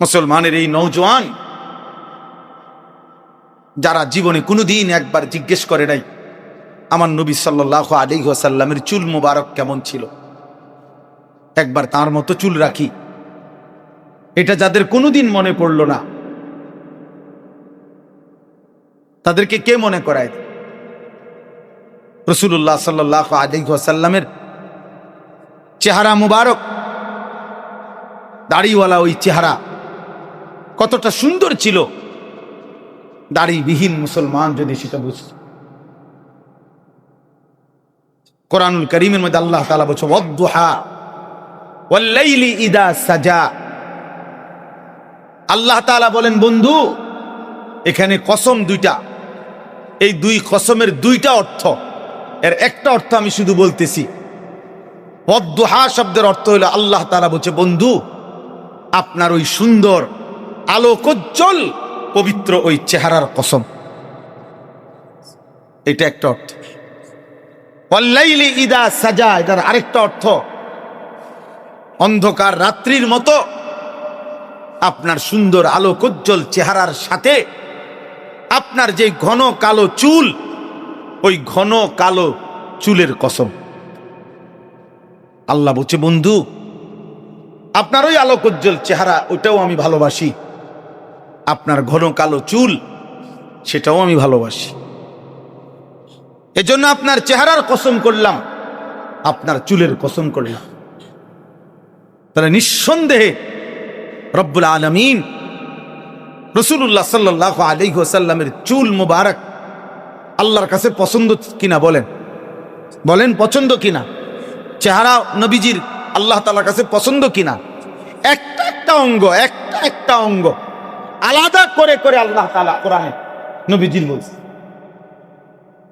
মুসলমানের এই নৌজওয়ান যারা জীবনে কোনোদিন একবার জিজ্ঞেস করে নাই, আমার নবী সাল্লাহ আলী ওয়াসাল্লামের চুল মুবারক কেমন ছিল? একবার তার মতো চুল রাখি। এটা যাদের কোনোদিন মনে পড়ল না। তাদেরকে কে মনে করায়? রসুল্লাহ সাল্লাহ আলী ওয়াসাল্লামের চেহারা মুবারক, দাড়িওয়ালা ওই চেহারা। কতটা সুন্দর ছিল। দাড়িবিহীন মুসলমান যদি সেটা বুঝত। কোরআনুল করিমের মধ্যে আল্লাহ তালা বলছে ইদা সাজা। আল্লাহ তাআলা বলেন, বন্ধু, এখানে কসম দুইটা। এই দুই কসমের দুইটা অর্থ। এর একটা অর্থ আমি শুধু বলতেছি। ওয়াদ্দুহা শব্দের অর্থ হলো, আল্লাহ তাআলা বলছে, বন্ধু, আপনার ওই সুন্দর আলোকোজ্জ্বল পবিত্র ওই চেহারার কসম। এটা একটা অর্থ। পল্লাইলি ইদা সাজা, এটার আরেকটা অর্থ। অন্ধকার রাত্রির মতো আপনার সুন্দর আলোকোজ্জ্বল চেহারার সাথে আপনার যে ঘন কালো চুল, ওই ঘন কালো চুলের কসম। আল্লাহ বলছে, বন্ধু, আপনার ওই আলোকোজ্জ্বল চেহারা ওটাও আমি ভালোবাসি। আপনার ঘন কালো চুল, সেটাও আমি ভালোবাসি। এজন্য আপনার চেহারার কসম করলাম, আপনার চুলের কসম করলাম। তাহলে নিঃসন্দেহে রব্বুল আলমিন রসুল্লাহ সাল্লাহ আলী সাল্লামের চুল মুবারক আল্লাহর কাছে পছন্দ কিনা বলেন? বলেন, পছন্দ কিনা? চেহারা নবীজির আল্লাহ তালার কাছে পছন্দ কিনা? একটা একটা অঙ্গ, একটা একটা অঙ্গ। আলাদা করে করে আল্লাহ তালা কোরআনে নবীজির বলছে।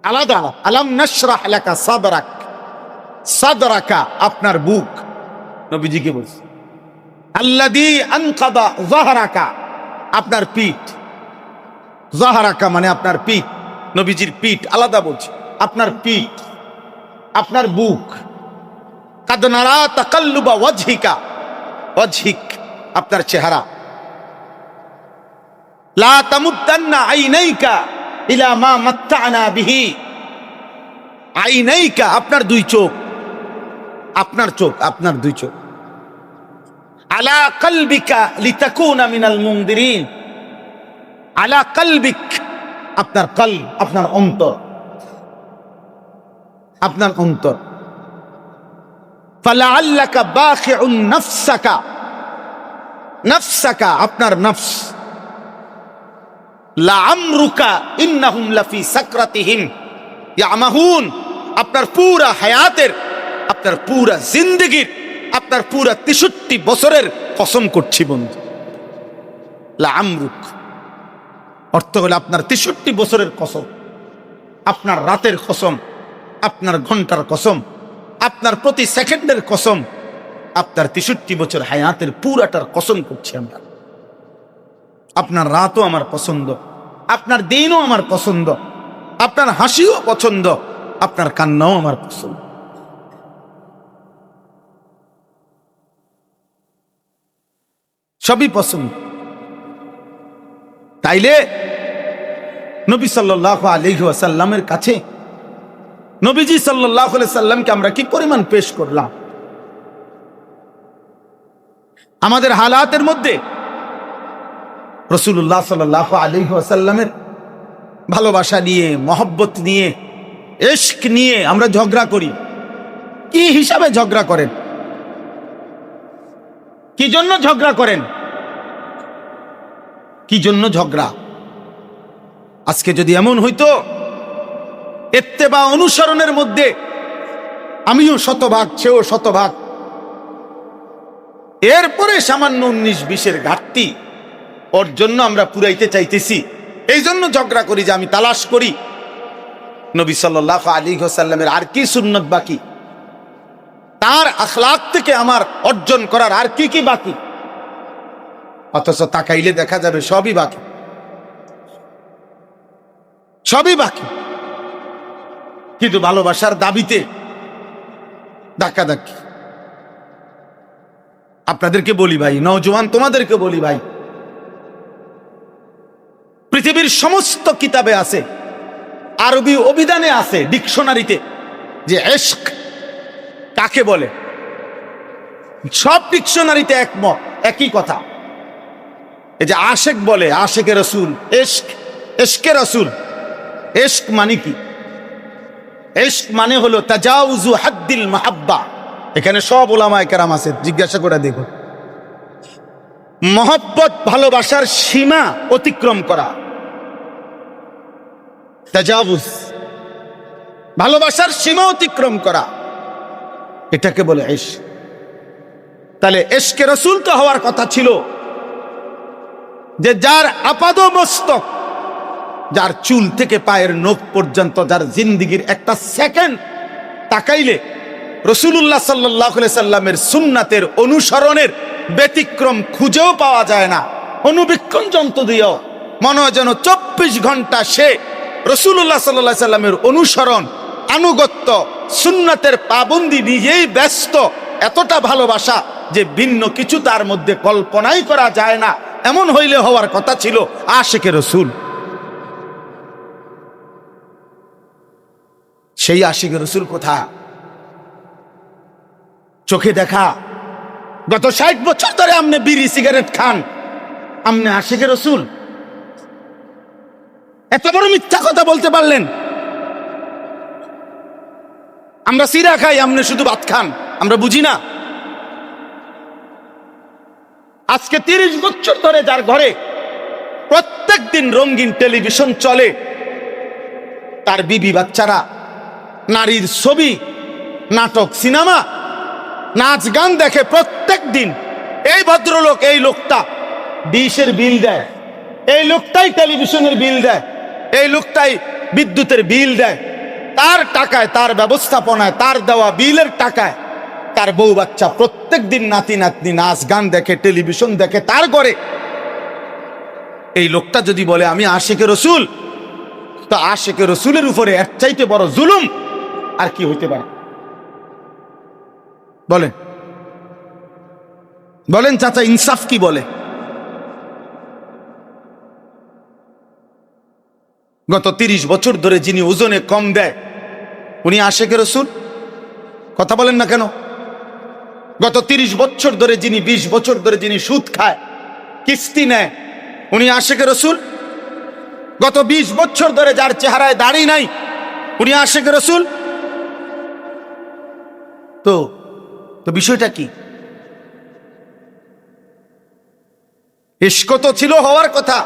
আলাদা, আলাম নশরাহ এলাকা সাদরাক, সাদরাকা আপনার বুক, নবীজিকে বলছে। আল্লাদি আনকাদা জাহারাকা আপনার পিঠ। জাহারাকা মানে আপনার পিঠ, নবীজির পিঠ, আলাদা বলছে। আপনার পিঠ, আপনার বুক। কাদনারা তাকাল্লুবা ওয়াজহিকা, ওয়াজহিক, আপনার চেহারা। লা তামুদ্দান্না আইনাইকা ইলা মা মাত্তানা বিহি। আইনাইকা, আপনার দুই চোখ। আপনার চোখ, আপনার দুই চোখ। আলা কলবিকা লিতাকুনা মিনাল মুনদিরিন। আলা কলবিক, আপনার কল, আপনার অন্তর। আপনার অন্তর। ফালাআল্লাকা বাখিউন নাফসাকা। নাফসাকা, আপনার নফস। লাফি ইয়ামাহুন, আপনার পুরা হায়াতের, আপনার পুরা জিন্দগির, আপনার পুরা তেষট্টি বছরের কসম করছি বন্ধু। লাআমরুক অর্থ হলো আপনার তেষট্টি বছরের কসম, আপনার রাতের কসম, আপনার ঘণ্টার কসম, আপনার প্রতি সেকেন্ডের কসম, আপনার তেষট্টি বছর হায়াতের পুরাটার কসম করছি আমরা। আপনার রাতও আমার পছন্দ, আপনার দিনও আমার পছন্দ, আপনার হাসিও পছন্দ, আপনার কান্নাও আমার পছন্দ। সবই পছন্দ। তাইলে নবী সাল্লাহ আলহি আসাল্লামের কাছে নবীজি সাল্লাহ সাল্লামকে আমরা কি পরিমাণ পেশ করলাম? আমাদের হালাতের মধ্যে রসুল্লাহ সাল্লাহ আলহি আসাল্লামের ভালোবাসা নিয়ে, মহব্বত নিয়ে, এশক নিয়ে আমরা ঝগড়া করি। কি হিসাবে ঝগড়া করেন? কি জন্য ঝগড়া করেন? কি জন্য ঝগড়া? আজকে যদি এমন হইতো, এত্তেবা অনুসরণের মধ্যে আমিও শতভাগ, সেও শতভাগ। এরপরে সামান্য উনিশ বিশের ঘাটতি ওর জন্য আমরা পুরাইতে চাইতেছি। এই জন্য ঝগড়া করি যে আমি তালাশ করি। নবী সাল্লাহ আলী হোসাল্লামের আর কি সুন্নত বাকি? তার আখলাক থেকে আমার অর্জন করার আর কি কি বাকি? অথচ তাকাইলে দেখা যাবে সবই বাকি। সবই বাকি। কিন্তু ভালোবাসার দাবিতে ধাক্কা ধাক্কি আপনাদেরকে বলি ভাই, নওজোয়ান তোমাদেরকে বলি ভাই পৃথিবীর সমস্ত কিতাবে আছে, আরবি অভিধানে আছে, ডিকশনারিতে, যে এশক কাকে বলে? সব ডিকশনারিতে একমত একই কথা। এই যে আশেক বলে, আশেকে রসুল, এশক, এশকে রসুল। এশক মানে কি? এশক মানে হলো তাজাউজু হাদ্দিল মাহাব্বা। এখানে সব ওলামায় কেরাম আছে, জিজ্ঞাসা করে দেখুন। মহব্বত, ভালোবাসার সীমা অতিক্রম করা। তাজাউজ ভালোবাসার সীমা অতিক্রম করা, এটাকে বলে এশ। তাহলে এশকে রসুল তো হওয়ার কথা ছিল যে যার আপাদ মস্তক যার চুল থেকে পায়ের নখ পর্যন্ত, যার জিন্দিগির একটা সেকেন্ড তাকাইলে রসুল্লাহ সাল্লাহ সাল্লামের সুন্নাতের অনুসরণের ব্যতিক্রম খুঁজেও পাওয়া যায় না। অনুবীক্ষণ যন্ত্র দিয়েও মনে হয় যেন চব্বিশ ঘণ্টা সে রসুল্লাহ সাল্লাহ সাল্লামের অনুসরণ, আনুগত্য, সুন্নাতের পাবন্দি নিজেই ব্যস্ত, এতটা ভালোবাসা যে ভিন্ন কিছু তার মধ্যে কল্পনাই করা যায় না। এমন হইলে হওয়ার কথা ছিল আশেকে রসুল। সেই আশিকে রসুল কোথা? চোখে দেখা। গত ষাট বছর ধরে আপনি বিড়ি, সিগারেট খান। আপনি আশিকে রসুল। এত বড় মিথ্যা কথা বলতে পারলেন? আমরা সিরা খাই, আপনি শুধু ভাত খান, আমরা বুঝি না। আজকে তিরিশ বছর ধরে যার ঘরে প্রত্যেক দিন রঙিন টেলিভিশন চলে, তার বিবি বাচ্চারা, নারীর ছবি, নাটক, সিনেমা, নাচ, গান দেখে প্রত্যেক দিন এই ভদ্রলোক, এই লোকটা ডিশের বিল দেয়। এই লোকটাই টেলিভিশনের বিল দেয়। এই লোকটাই বিদ্যুতের বিল দেয়। তার টাকায়, তার ব্যবস্থাপনায়, তার দেওয়া বিলের টাকায় তার বউ বাচ্চা প্রত্যেক দিন নাতি, নাতনি নাচ, গান দেখে, টেলিভিশন দেখে, তার ঘরে। এই লোকটা যদি বলে, আমি আশেকে রসুল, তো আশেকে রসুলের উপরে এর চাইতে বড় জুলুম আর কি হইতে পারে? বলেন। বলেন, চাচা, ইনসাফ কি বলে? গত তিরিশ বছর ধরে যিনি ওজনে কম দেয়, উনি আশেকে রসুল? কথা বলেন না কেন? গত তিরিশ বছর ধরে যিনি ২০ বছর ধরে যিনি সুদ খায়, কিস্তি নেয়, উনি আশেকে রসুল? গত ২০ বছর ধরে যার চেহারায় দাড়ি নাই, উনি আশেকে রসুল? তো তো বিষয়টা কি? ইস্ক তো ছিল হওয়ার কথা,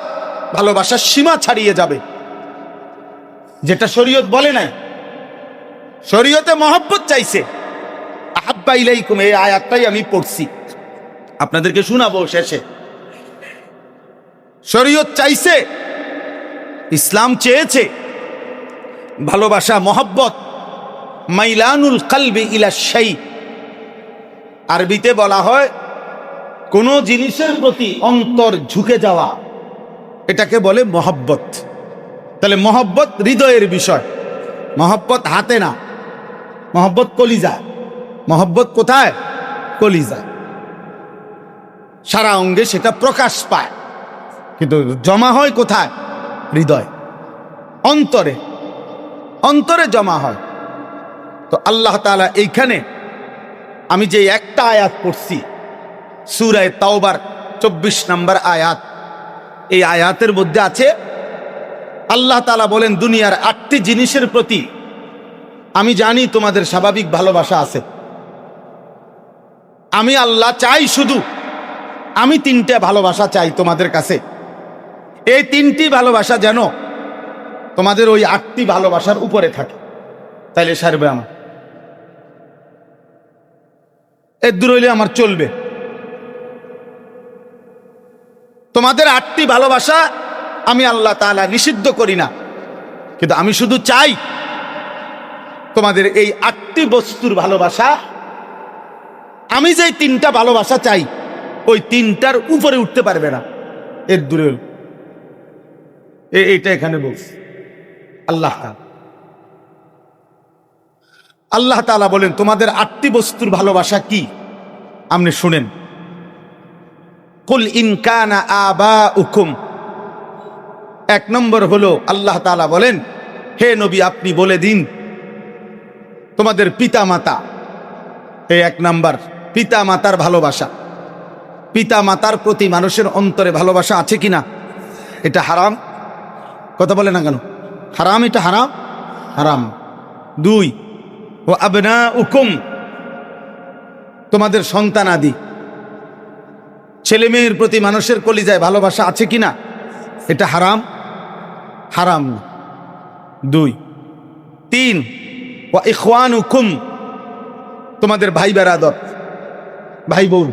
ভালোবাসার সীমা ছাড়িয়ে যাবে। যেটা শরীয়ত বলে নাই। শরীয়তে মহব্বত চাইছে। আহাব্বা ইলাইকুম, এই আয়াতটাই আমি পড়ছি। আপনাদেরকে শোনাবো শেষে। শরীয়ত চাইছে, ইসলাম চেয়েছে, ভালোবাসা, মহব্বত, মাইলানুল কালবি ইলা আরবিতে বলা হয়, কোনো জিনিসের প্রতি অন্তর ঝুঁকে যাওয়া। এটাকে বলে মহব্বত। তাহলে মহব্বত হৃদয়ের বিষয়। মহব্বত হাতে না। মহব্বত কলিজা। মহব্বত কোথায়? কলিজা। সারা অঙ্গে সেটা প্রকাশ পায়। কিন্তু জমা হয় কোথায়? হৃদয়। অন্তরে। অন্তরে জমা হয়। তো আল্লাহ তাআলা এইখানে আমি যে একটা আয়াত পড়ছি, সুরায় তাওবার চব্বিশ নম্বর আয়াত, এই আয়াতের মধ্যে আছে আল্লাহ তালা বলেন, দুনিয়ার আটটি জিনিসের প্রতি আমি জানি তোমাদের স্বাভাবিক ভালোবাসা আছে। আমি আল্লাহ চাই শুধু, আমি তিনটে ভালোবাসা চাই তোমাদের কাছে। এই তিনটি ভালোবাসা যেন তোমাদের ওই আটটি ভালোবাসার উপরে থাকে। তাইলে সারবে আমার। এর দূর হইলে আমার চলবে। তোমাদের আটটি ভালোবাসা আমি আল্লাহ তাআলা নিষিদ্ধ করি না। কিন্তু আমি শুধু চাই তোমাদের এই আটটি বস্তুর ভালোবাসা। আমি যে তিনটা ভালোবাসা চাই, ওই তিনটার উপরে উঠতে পারবে না। এর দূরে এইটা এখানে বলছি। আল্লাহ। আল্লাহ তাআলা বলেন, তোমাদের আটটি বস্তুর ভালোবাসা কি? আপনি শুনেন। কুল ইনকানা আবা উকুম এক নম্বর হলো, আল্লাহ তাআলা বলেন, হে নবী, আপনি বলে দিন, তোমাদের পিতা মাতা এই এক নাম্বার পিতা মাতার ভালোবাসা। পিতা মাতার প্রতি মানুষের অন্তরে ভালোবাসা আছে কিনা? এটা হারাম। কথা বলে না কেন? হারাম, এটা হারাম? হারাম। দুই, ও আবনা উকুম তোমাদের সন্তান আদি। ছেলে মেয়ের প্রতি মানুষের কলিজায় ভালোবাসা আছে কিনা? এটা হারাম। হারাম। না। দুই। তিন ও ইখওয়ান উকুম তোমাদের ভাই বেরাদর, ভাই বোন।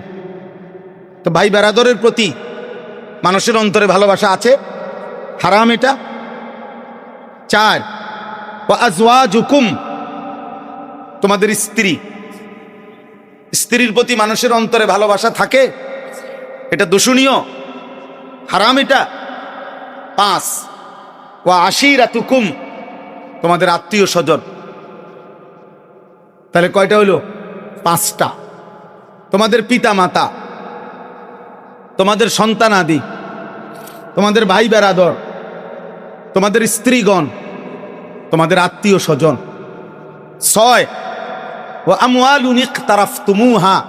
তো ভাই বেরাদরের প্রতি মানুষের অন্তরে ভালোবাসা আছে? হারাম এটা। চার ও আজওয়াজ হুকুম তোমাদের স্ত্রী। স্ত্রীর প্রতি মানুষের অন্তরে ভালোবাসা থাকে? এটা দূষণীয়। হারাম এটা। পাঁচ ও আশিরা তুকুম তোমাদের আত্মীয় স্বজন। তাহলে কয়টা হলো? পাঁচটা। তোমাদের পিতা মাতা তোমাদের সন্তান আদি, তোমাদের ভাই বেরাদর, তোমাদের স্ত্রীগণ, তোমাদের আত্মীয় স্বজন। ছয় ও আমওয়ালুনিক তারাফ তুমুহা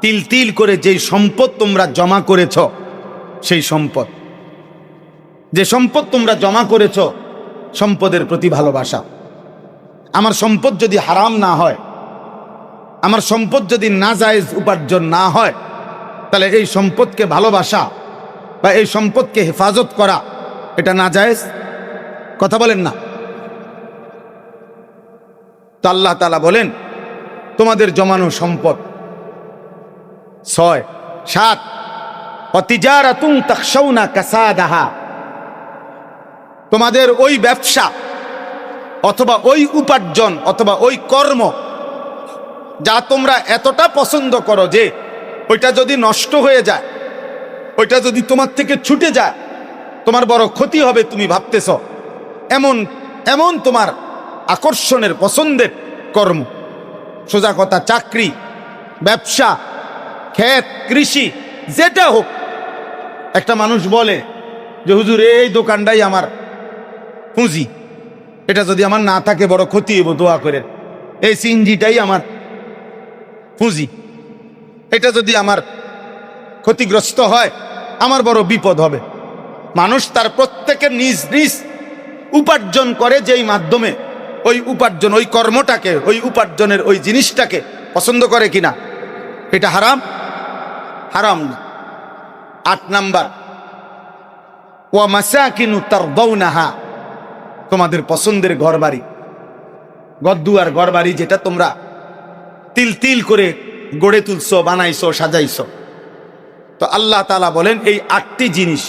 তিল তিল করে যেই সম্পদ তোমরা জমা করেছ, সেই সম্পদ। যে সম্পদ তোমরা জমা করেছ, সম্পদের প্রতি ভালোবাসা। আমার সম্পদ যদি হারাম না হয়, আমার সম্পদ যদি নাজায়েজ উপার্জন না হয়, তাহলে এই সম্পদকে ভালোবাসা বা এই সম্পদকে হেফাজত করা, এটা না নাজায়েজ? কথা বলেন না। তো আল্লাহ তালা বলেন, তোমাদের জমানো সম্পদ ছয়, সাত অতিজারাতুং তাকশাউনা কাসাদাহা। তোমাদের ওই ব্যবসা অথবা ওই উপার্জন অথবা ওই কর্ম যা তোমরা এতটা পছন্দ করো যে ওইটা যদি নষ্ট হয়ে যায়, ওইটা যদি তোমার থেকে ছুটে যায়, তোমার বড় ক্ষতি হবে তুমি ভাবতেছ। এমন এমন তোমার আকর্ষণের পছন্দের কর্ম। সোজা কথা, চাকরি, ব্যবসা, ক্ষেত, কৃষি, যেটা হোক। একটা মানুষ বলে যে, হুজুর, এই দোকানটাই আমার। পুঁজি। এটা যদি আমার না থাকে, বড় ক্ষতি হইব, দোয়া করে এই সিনজিটাই আমার পুঁজি। এটা যদি আমার ক্ষতিগ্রস্ত হয়, আমার বড় বিপদ হবে। মানুষ তার প্রত্যেকের নিজ নিজ উপার্জন করে যেই মাধ্যমে ওই উপার্জন, ওই কর্মটাকে, ওই উপার্জনের ওই জিনিসটাকে পছন্দ করে কিনা। এটা হারাম? হারাম না। আট নাম্বার। ও মাসাকিনু তার দৌনাহা তোমাদের পছন্দের ঘর বাড়ি গদ্দুয়ার ঘর বাড়ি যেটা তোমরা তিল তিল করে গড়ে তুলছো, বানাইছো, সাজাইছো। তো আল্লাহ তালা বলেন, এই আটটি জিনিস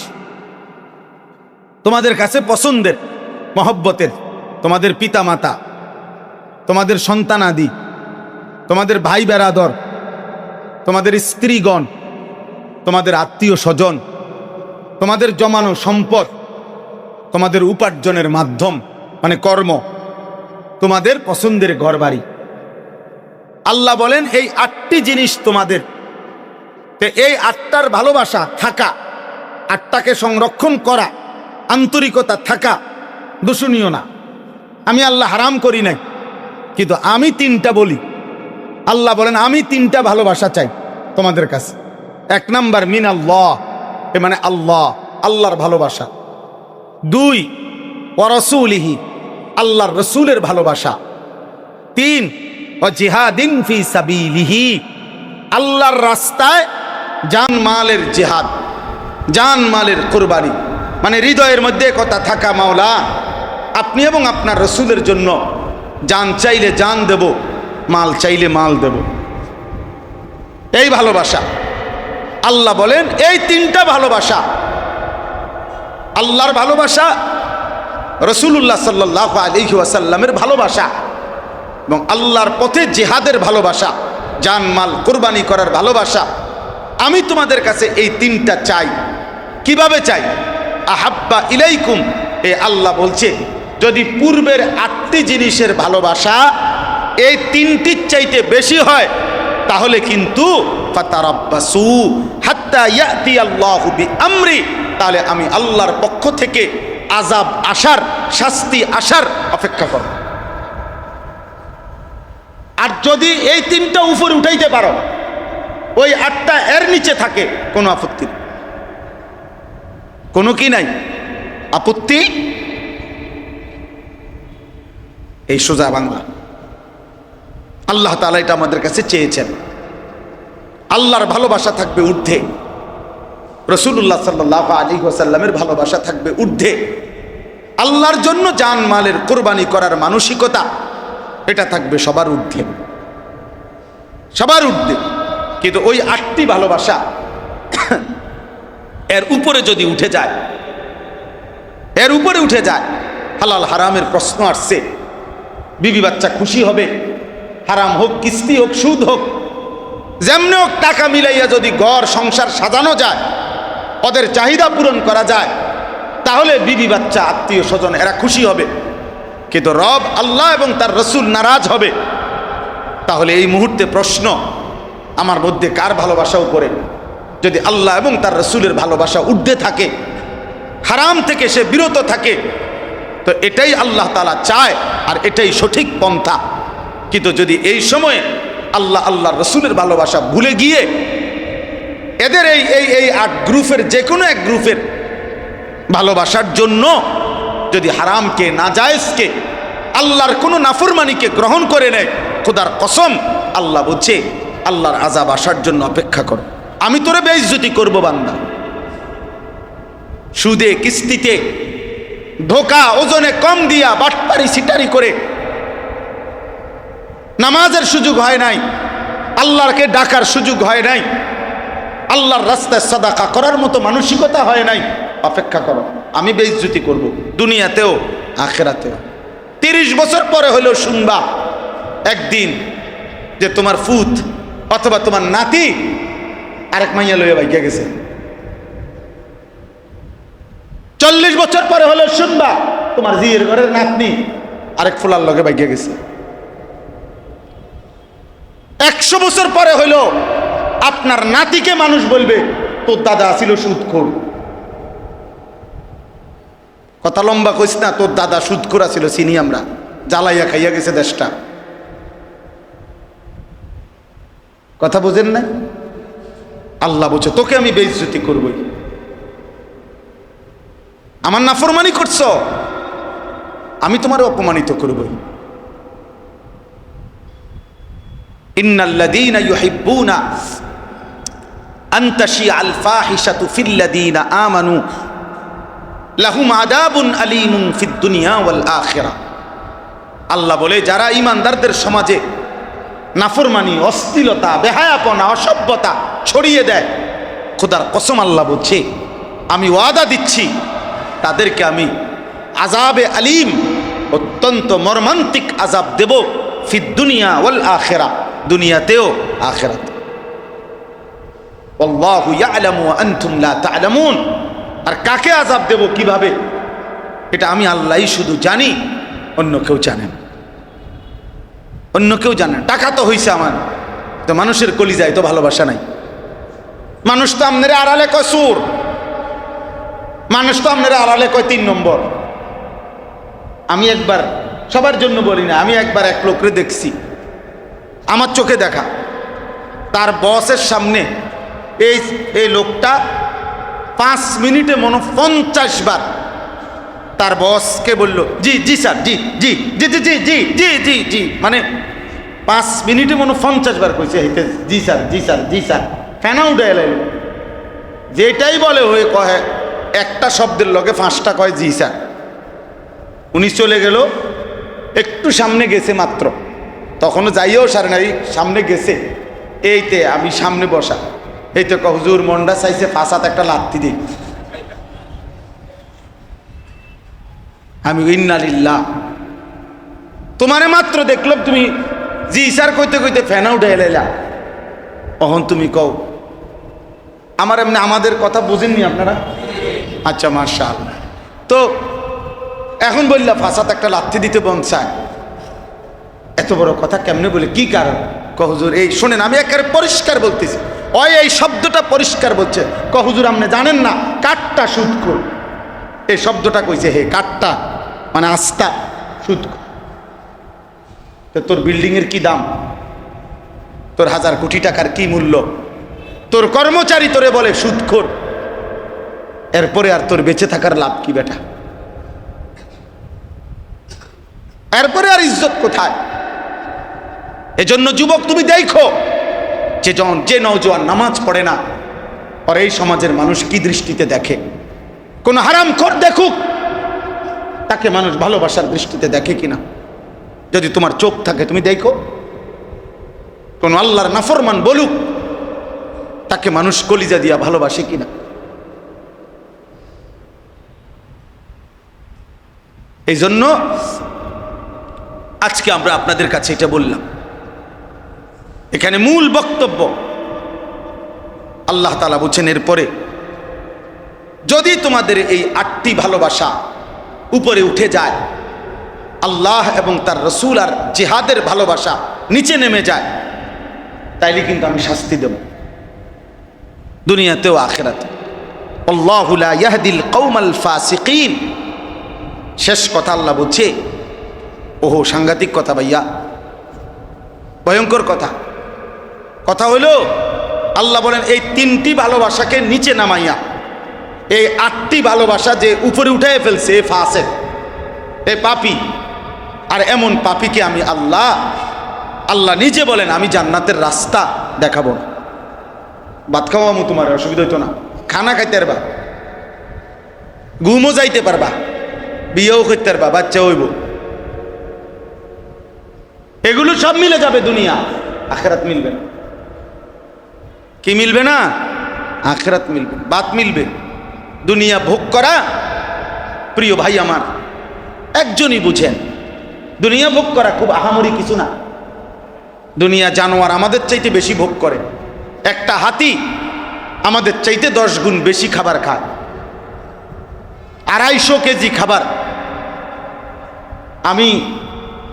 তোমাদের কাছে পছন্দের, মহব্বতের, তোমাদের পিতা মাতা তোমাদের সন্তানাদি, তোমাদের ভাই বেরাদর, তোমাদের স্ত্রীগণ, তোমাদের আত্মীয় স্বজন, তোমাদের জমানো সম্পদ তোমাদের উপার্জনের মাধ্যম মানে কর্ম, তোমাদের পছন্দের ঘর বাড়ি আল্লাহ বলেন, এই আটটি জিনিস তোমাদের। এই আটটার ভালোবাসা থাকা, আটটাকে সংরক্ষণ করা, আন্তরিকতা থাকা, দূষণীয় না। আমি আল্লাহ হারাম করি নাই, কিন্তু আমি তিনটা বলি। আল্লাহ বলেন, আমি তিনটা ভালোবাসা চাই তোমাদের কাছে। এক নাম্বার মিন আল্লাহ এ মানে আল্লাহ, আল্লাহর ভালোবাসা। দুই ওরসুলিহি আল্লাহর রসুলের ভালোবাসা। তিন ও জিহাদিন ফি সাবিলিহি, আল্লাহর রাস্তায় জান মালের জিহাদ জান মালের কোরবানি। মানে হৃদয়ের মধ্যে কথা থাকা মাওলা, আপনি এবং আপনার রসুলের জন্য জান চাইলে জান দেব, মাল চাইলে মাল দেব। এই ভালোবাসা। আল্লাহ বলেন, এই তিনটা ভালোবাসা আল্লাহর ভালোবাসা রসুল্লাহ সাল্লাহ আলহি ভালোবাসা এবং আল্লাহর পথে জেহাদের ভালোবাসা, জান মাল কোরবানি করার ভালোবাসা। আমি তোমাদের কাছে এই তিনটা চাই। কীভাবে চাই? আহাব্বা ইলাইকুম, এ আল্লাহ বলছে, যদি পূর্বের আটটি জিনিসের ভালোবাসা এই তিনটির চাইতে বেশি হয়, তাহলে কিন্তু ফাতারাব্বাসু হাত্তা ইয়াতি আল্লাহু বিআমরি। তাহলে আমি আল্লাহর পক্ষ থেকে আজাব আসার, শাস্তি আসার অপেক্ষা করব। আর যদি এই তিনটা উপরে উঠাইতে পারো, ওই আটটা এর নিচে থাকে, কোনো আপত্তি। কোনো কি নাই? আপত্তি? এই সোজা বাংলা। আল্লাহ তালা এটা আমাদের কাছে চেয়েছেন। আল্লাহর ভালোবাসা থাকবে ঊর্ধ্বে। রসুল্লাহ সাল্লাহ আলী ওসাল্লামের ভালোবাসা থাকবে ঊর্ধ্বে। আল্লাহর জন্য জান মালের কোরবানি করার মানসিকতা, এটা থাকবে সবার ঊর্ধ্বে। সবার ঊর্ধ্বে। কিন্তু ওই আটটি ভালোবাসা এর উপরে যদি উঠে যায়, এর উপরে উঠে যায়, হালাল হারামের প্রশ্ন আসছে। বিবি বাচ্চা খুশি হবে, হারাম হোক, কিস্তি হোক, সুদ হোক, যেমনি হোক টাকা মিলাইয়া যদি ঘর সংসার সাজানো যায় ওদের চাহিদা পূরণ করা যায়, তাহলে বিবি বাচ্চা, আত্মীয় স্বজন এরা খুশি হবে। কিন্তু রব আল্লাহ এবং তার রসুল নারাজ হবে। তাহলে এই মুহূর্তে প্রশ্ন, আমার মধ্যে কার ভালোবাসা উপরে যদি আল্লাহ এবং তার রসুলের ভালোবাসা ঊর্ধ্বে থাকে, হারাম থেকে সে বিরত থাকে, তো এটাই আল্লাহ তালা চায় আর এটাই সঠিক পন্থা। কিন্তু যদি এই সময়ে আল্লাহ আল্লাহ রসুলের ভালোবাসা ভুলে গিয়ে এদের এই এই এই আট গ্রুপের যে কোনো এক গ্রুপের ভালোবাসার জন্য যদি হারামকে, নাজায়েজকে, আল্লাহর কোনো নাফরমানিকে গ্রহণ করে নেয়, খোদার কসম, আল্লাহ বলছে, আল্লাহর আজাব আসার জন্য অপেক্ষা কর। আমি তোরে বেইজ্জতি করব, বান্দা। সুদে, কিস্তিতে, ধোকা, ওজনে কম দিয়া বাটপারি সিটারি করে নামাজের সুযোগ হয় নাই আল্লাহকে ডাকার সুযোগ হয় নাই আল্লাহর রাস্তায় সাদাকা করার মতো মানসিকতা হয় নাই। অপেক্ষা করো, আমি বেইজ্জতি করব দুনিয়াতেও, আখেরাতেও। তিরিশ বছর পরে হলেও শুনবা, একদিন যে তোমার ফুত অথবা তোমার নাতি আরেক মাইয়া লইয়া বাইকে গেছে। চল্লিশ বছর পরে হলেও শুনবা, তোমার জিয়ের ঘরের নাতনি আরেক ফুলার লগে বাইকে গেছে। একশো বছর পরে হইল আপনার নাতিকে মানুষ বলবে, তোর দাদা ছিল সুদখোর। কথা লম্বা কইস না, তোর দাদা সুদখোরা ছিল চিনি আমরা। জ্বালাইয়া খাইয়া গেছে দেশটা। কথা বোঝেন না? আল্লাহ বলছে, তোকে আমি বেইজ্জতি করবই। আমার নাফরমানি করছ? আমি তোমার অপমানিত করবই। ইন্নাল্লাযীনা ইউহিব্বুনা আন তাশিআ আল ফাহিশাতু আমানু, লাহুম আযাবুন আলীমুন ফিদ দুনিয়া ওয়াল আখিরা। আল্লাহ বলে, যারা ইমানদারদের সমাজে নাফরমানি অস্থিলতা বেহায়াপনা, অসভ্যতা ছড়িয়ে দেয়, খোদার কসম আল্লাহ বলছে, আমি ওয়াদা দিচ্ছি, তাদেরকে আমি আজাবে আলিম, অত্যন্ত মর্মান্তিক আজাব দেব ফিদ দুনিয়া ওয়াল আখেরা, দুনিয়াতেও আখেরাত। আর কাকে আজাব দেব কীভাবে? এটা আমি আল্লাহই শুধু জানি, অন্য কেউ জানেন অন্য কেউ জানে টাকা তো হইছে আমার। তো মানুষের কলিজায় তো ভালোবাসা নাই। মানুষ তো আপনার আড়ালে কয় সুর। মানুষ তো আপনার আড়ালে কয় তিন নম্বর। আমি একবার, সবার জন্য বলি না, আমি একবার এক লোকরে দেখছি। আমার চোখে দেখা। তার বসের সামনে এই এই লোকটা পাঁচ মিনিটে মনে পঞ্চাশ বার তার বসকে বলল, জি জি স্যার, জি জি জি জি জি জি জি জি জি। মানে পাঁচ মিনিটে মনে পঞ্চাশ বার কইছে হেঁটে জি স্যার জি স্যার জি স্যার। ফেনা উঠে এলেন যেটাই বলে হয়ে কহে, একটা শব্দের লগে পাঁচটা কয়, জি স্যার। উনি চলে গেল, একটু সামনে গেছে মাত্র। তখনও যাইও সারে নাই, সামনে গেছে। এইতে আমি সামনে বসা। এই তো হুজুর মন্ডা চাইছে ফাঁসাতে একটা লাত্তি দিই আমি ইন্নালিল্লাহ তোমারে মাত্র দেখলাম তুমি জি স্যার কইতে কইতে ফ্যানা উঠে এলাইলা অহন তুমি কও, আমার এমনি আমাদের কথা বুঝেননি আপনারা? আচ্ছা মার্শাল তো এখন বললা ফাঁসাত একটা লাথি দিতে বন এত বড় কথা কেমনে বলে, কি কারণ? কহজুর এই শোনেন, আমি একেবারে পরিষ্কার বলতেছি। ওই এই শব্দটা পরিষ্কার বলছে। ক, হুজুর, আপনি জানেন না? কাঠটা সুদখোর এই শব্দটা কইছে হে, কাঠটা মানে আস্তা সুদখোর তোর বিল্ডিংয়ের কি দাম? তোর হাজার কোটি টাকার কি মূল্য? তোর কর্মচারী তোরে বলে সুদখোর এরপরে আর তোর বেঁচে থাকার লাভ কি বেটা? এরপরে আর ইজ্জত কোথায়? এজন্য যুবক তুমি দেখো। যে জন, যে নৌজোয়ান নামাজ পড়ে না, আর এই সমাজের মানুষ কি দৃষ্টিতে দেখে? কোন হারাম খর দেখুক, তাকে মানুষ ভালোবাসার দৃষ্টিতে দেখে কিনা? যদি তোমার চোখ থাকে, তুমি দেখো। কোন আল্লাহর নাফরমান বলুক, তাকে মানুষ কলিজা দিয়া ভালোবাসে কিনা? এই জন্য আজকে আমরা আপনাদের কাছে এটা বললাম। এখানে মূল বক্তব্য। আল্লাহ তালা বলছেন, এরপরে যদি তোমাদের এই আটটি ভালোবাসা উপরে উঠে যায়, আল্লাহ এবং তার রসুল আর জেহাদের ভালোবাসা নিচে নেমে যায়, তাইলে কিন্তু আমি শাস্তি দেব। দুনিয়াতেও আখেরাতে। ইয়াহদিল কৌমাল ফাসিকিন। শেষ কথা আল্লাহ বলছে, ওহো, সাংঘাতিক কথা ভাইয়া। ভয়ঙ্কর কথা। কথা হইল, আল্লাহ বলেন, এই তিনটি ভালোবাসাকে নিচে নামাইয়া, এই আটটি ভালোবাসা যে উপরে উঠে ফেলছে, এ ফাসে এ পাপি। আর এমন পাপিকে আমি আল্লাহ আল্লাহ নিজে বলেন, আমি জান্নাতের রাস্তা দেখাবো না। ভাত খাওয়ামো তোমার, অসুবিধা হইতো না। খানা খাইতে পারবা, ঘুমও যাইতে পারবা, বিয়েও করতে পারবা বাচ্চা হইব। এগুলো সব মিলে যাবে দুনিয়া, আখেরাত মিলবে না। কি মিলবে না? আখেরাত মিলবে, বাত মিলবে। দুনিয়া ভোগ করা, প্রিয় ভাই আমার, একজনই বুঝেন, দুনিয়া ভোগ করা খুব আহামরি কিছু না। দুনিয়া জানোয়ার আমাদের চাইতে বেশি ভোগ করে। একটা হাতি আমাদের চাইতে দশ গুণ বেশি খাবার খায়। আড়াইশো কেজি খাবার। আমি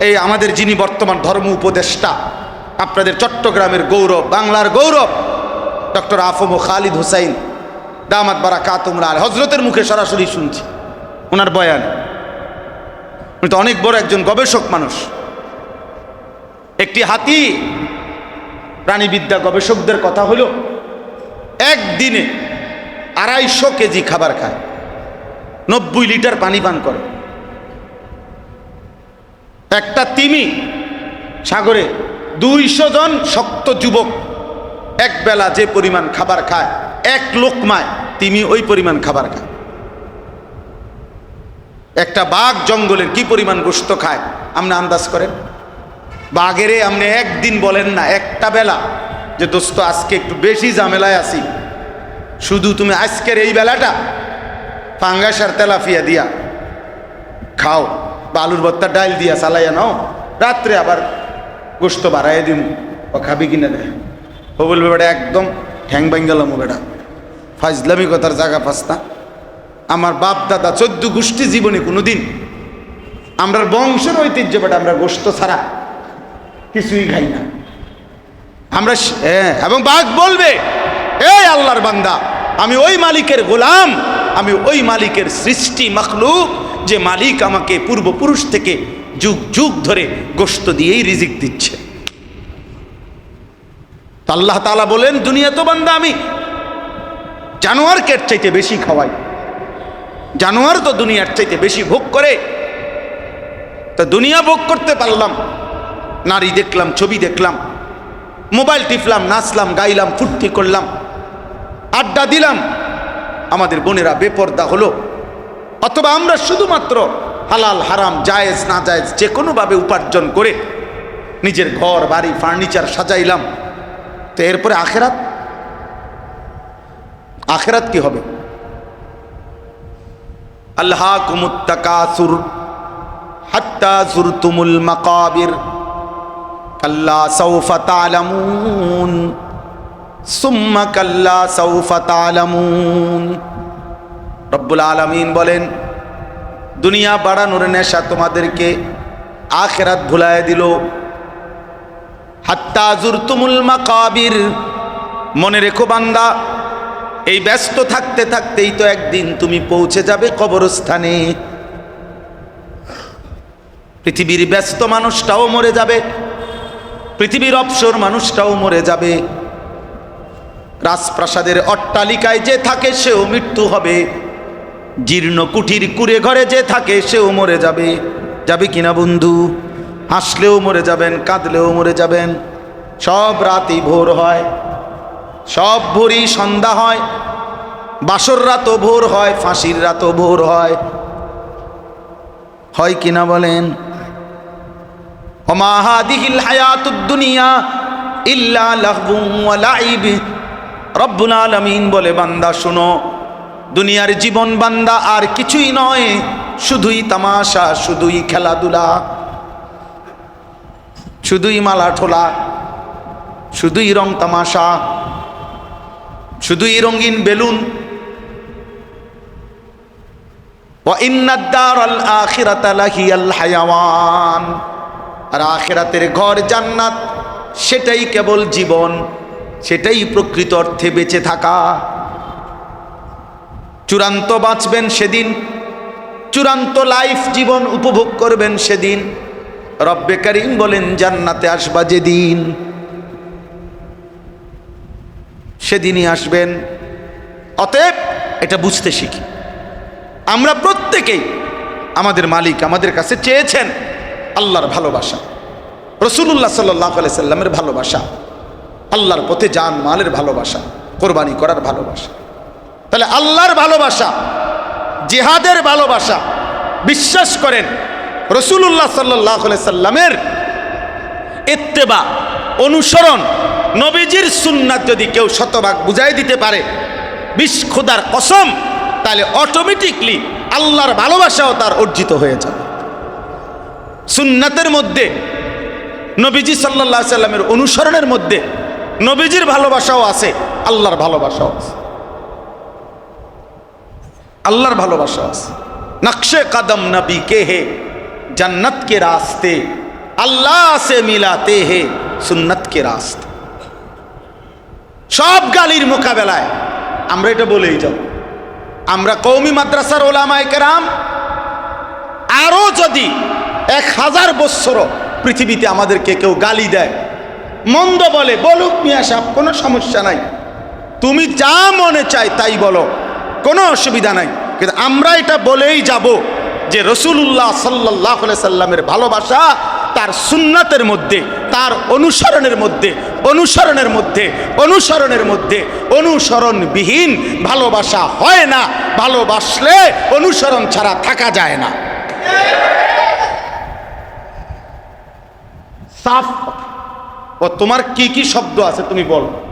এই আমাদের যিনি বর্তমান ধর্ম উপদেষ্টা, আপনাদের চট্টগ্রামের গৌরব, বাংলার গৌরব ডক্টর আফম খালিদ হুসাইন, দামাত বারা কাতুমরা হজরতের মুখে সরাসরি শুনছি ওনার বয়ান। উনি তো অনেক বড় একজন গবেষক মানুষ। একটি হাতি প্রাণীবিদ্যা গবেষকদের কথা হলো, একদিনে আড়াইশো কেজি খাবার খায়, নব্বই লিটার পানি পান করে। একটা তিমি সাগরে দুইশো জন শক্ত যুবক এক বেলা যে পরিমাণ খাবার খায়, এক লোকমায় তিমি ওই পরিমাণ খাবার খায়। একটা বাঘ জঙ্গলের কি পরিমাণ গোস্ত খায়, আপনি আন্দাজ করেন? বাঘেরে আপনি একদিন বলেন না, একটা বেলা। যে দোস্ত, আজকে একটু বেশি ঝামেলায় আছি। শুধু তুমি আজকের এই বেলাটা পাঙ্গাস আর তেলাফিয়া দিয়া খাও বা আলুর ভর্তা ডাইল দিয়া চালাইয়া নাও, রাত্রে আবার গোস্ত বাড়াইয়া দিম, ও খাবি কিনা দেয় ও বলবে বেটা একদম ঠ্যাং বাঙ্গালাম বেটা। ফাজলামি কথার জায়গা ফাস্তা আমার বাপ দাদা চোদ্দ গোষ্ঠী জীবনে কোনো দিন আমরা বংশের ঐতিহ্য বেটা, আমরা গোস্ত ছাড়া কিছুই খাই না। আমরা হ্যাঁ এবং বাঘ বলবে, এই আল্লাহর বান্দা, আমি ওই মালিকের গোলাম, আমি ওই মালিকের সৃষ্টি মখলুক, যে মালিক আমাকে পূর্বপুরুষ থেকে যুগ যুগ ধরে গোস্ত দিয়েই রিজিক দিচ্ছে। আল্লাহ তালা বলেন, দুনিয়া তো বান্দা আমি। জানোয়ারকে এর চাইতে বেশি খাওয়াই? জানোয়ার তো দুনিয়ার চাইতে বেশি ভোগ করে। তা দুনিয়া ভোগ করতে পারলাম। নারী দেখলাম, ছবি দেখলাম, মোবাইল টিপলাম, নাচলাম, গাইলাম, ফুর্তি করলাম, আড্ডা দিলাম। আমাদের বোনেরা বেপর্দা হলো। অথবা আমরা শুধুমাত্র হালাল, হারাম, জায়েজ না জায়েজ যে কোনোভাবে উপার্জন করে নিজের ঘর, বাড়ি, ফার্নিচার সাজাইলাম তো এরপরে আখেরাত? আখেরাত কি হবে? আল্লাহ কুমুত্তাকাসুর হাত্তা জুরতুমুল মাকাবির, কাল্লা সৌফা তালামুন, সুম্মা কাল্লা সৌফা তালামুন। রব্বুল আলমিন বলেন, দুনিয়া বাড়ানোর নেশা তোমাদেরকে আখেরাত ভুলায় দিল। হাত্তা জুরতুমুল মাকাবির। মনে রেখো বান্দা, এই ব্যস্ত থাকতে থাকতেই তো একদিন তুমি পৌঁছে যাবে কবরস্থানে। পৃথিবীর ব্যস্ত মানুষটাও মরে যাবে, পৃথিবীর অবসর মানুষটাও মরে যাবে। রাজপ্রাসাদের অট্টালিকায় যে থাকে সেও মৃত্যু হবে, জীর্ণ কুঠির কুড়ে ঘরে যে থাকে সেও মরে যাবে। যাবে কিনা বন্ধু? হাসলেও মরে যাবেন, কাঁদলেও মরে যাবেন। সব রাতই ভোর হয়, সব ভোরই সন্ধ্যা হয়, বাসর রাতও ভোর হয়, ফাঁসির রাতও ভোর হয়। হয় কিনা বলেন? দুনিয়া বলে, বান্দা, শুনো, দুনিয়ার জীবন বান্দা আর কিছুই নয়, শুধুই তামাশা, শুধুই খেলাধুলা। শুধুই মালা ঠোলা, শুধুই রং তামাশা, শুধুই রঙিন বেলুন। আর আখেরাতের ঘর জান্নাত, সেটাই কেবল জীবন, সেটাই প্রকৃত অর্থে বেঁচে থাকা। চূড়ান্ত বাঁচবেন সেদিন, চূড়ান্ত লাইফ জীবন উপভোগ করবেন সেদিন। রব্বে করিম বলেন, জান্নাতে আসবা যেদিন। সেদিনই আসবেন। অতএব এটা বুঝতে শিখি। আমরা প্রত্যেকেই আমাদের মালিক, আমাদের কাছে চেয়েছেন আল্লাহর ভালোবাসা। রসুল্লাহ সাল্লাহ সাল্লামের ভালোবাসা, আল্লাহর পথে যান মালের ভালোবাসা, কোরবানি করার ভালোবাসা। তাহলে আল্লাহর ভালোবাসা, জেহাদের ভালোবাসা, বিশ্বাস করেন রসুল্লাহ সাল্লাহ সাল্লামের এত্তেবা অনুসরণ নবীজির সুন্নাত যদি কেউ শতভাগ বুঝাই দিতে পারে বিশ খোদার কসম, তাহলে অটোমেটিকলি আল্লাহর ভালোবাসাও তার অর্জিত হয়ে যাবে। সুন্নাতের মধ্যে, নবীজি সাল্লাহ সাল্লামের অনুসরণের মধ্যে নবীজির ভালোবাসাও আছে, আল্লাহর ভালোবাসাও আছে। আল্লাহর ভালোবাসা আছে। নকশে কদম নবী কে হে? जन्नत के रास्ते अल्लाह से मिलाते हैं সুন্নত কে রাস্তা সব গালির মোকাবেলায় আমরা এটা বলেই যাব আমরা কৌমি মাদ্রাসার ওলামায় কেরাম আরও যদি এক হাজার বৎসর পৃথিবীতে আমাদেরকে কেউ গালি দেয় মন্দ বলে বলুক মিয়া সাহেব কোনো সমস্যা নাই তুমি যা মনে চাই তাই বলো কোনো অসুবিধা নাই কিন্তু আমরা এটা বলেই যাব যে রসুল্লাহ সাল্লাহ সাল্লামের ভালোবাসা তার সুন্নাতের মধ্যে, তার অনুসরণের মধ্যে অনুসরণের মধ্যে অনুসরণের মধ্যে অনুসরণবিহীন ভালোবাসা হয় না। ভালোবাসলে অনুসরণ ছাড়া থাকা যায় না। সাফ। ও তোমার কি কি শব্দ আছে তুমি বলো।